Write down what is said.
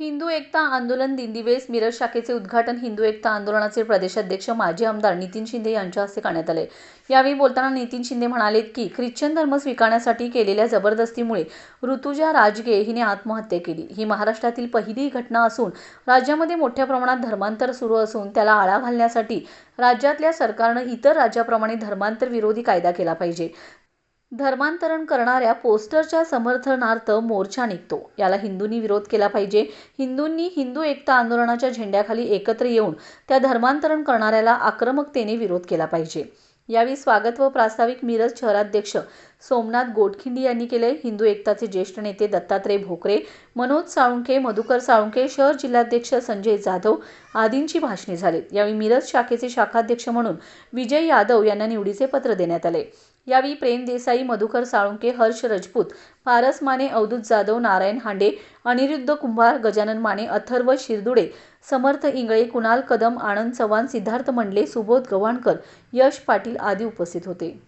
हिंदू एकता आंदोलन दिंदिवेस मिरज शाखेचे उद्घाटन हिंदू एकता आंदोलनाचे प्रदेशाध्यक्ष माजी आमदार नितीन शिंदे यांच्या हस्ते करण्यात आले. यावेळी बोलताना नितीन शिंदे म्हणाले की ख्रिश्चन धर्म स्वीकारण्यासाठी केलेल्या जबरदस्तीमुळे ऋतुजा राजगे हिने आत्महत्या केली. ही महाराष्ट्रातील पहिली घटना असून राज्यामध्ये मोठ्या प्रमाणात धर्मांतर सुरू असून त्याला आळा घालण्यासाठी राज्यातल्या सरकारनं इतर राज्याप्रमाणे धर्मांतर विरोधी कायदा केला पाहिजे. धर्मांतरण करणाऱ्या पोस्टरच्या समर्थनार्थ मोर्चा निघतो. याला हिंदूंनी विरोध केला पाहिजे. हिंदूंनी हिंदू एकता आंदोलनाच्या झेंड्याखाली एकत्र येऊन त्या धर्मांतरण करणाऱ्याला आक्रमकतेने विरोध केला पाहिजे. यावेळी स्वागत व प्रास्ताविक मिरज शहराध्यक्ष सोमनाथ गोटखिंडी यांनी केले. हिंदू एकताचे ज्येष्ठ नेते दत्तात्रय भोकरे मनोज साळुंखे मधुकर साळुंखे शहर जिल्हाध्यक्ष संजय जाधव आदींची भाषणे झाली. यावेळी मिरज शाखेचे शाखाध्यक्ष म्हणून विजय यादव यांना निवडीचे पत्र देण्यात आले. यावेळी प्रेम देसाई मधुकर साळुंके हर्ष रजपूत पारस माने अवधूत जाधव नारायण हांडे अनिरुद्ध कुंभार गजानन माने अथर्व शिरदुडे समर्थ इंगळे कुणाल कदम आनंद चव्हाण सिद्धार्थ मंडले सुबोध गव्हाणकर यश पाटील आदी उपस्थित होते.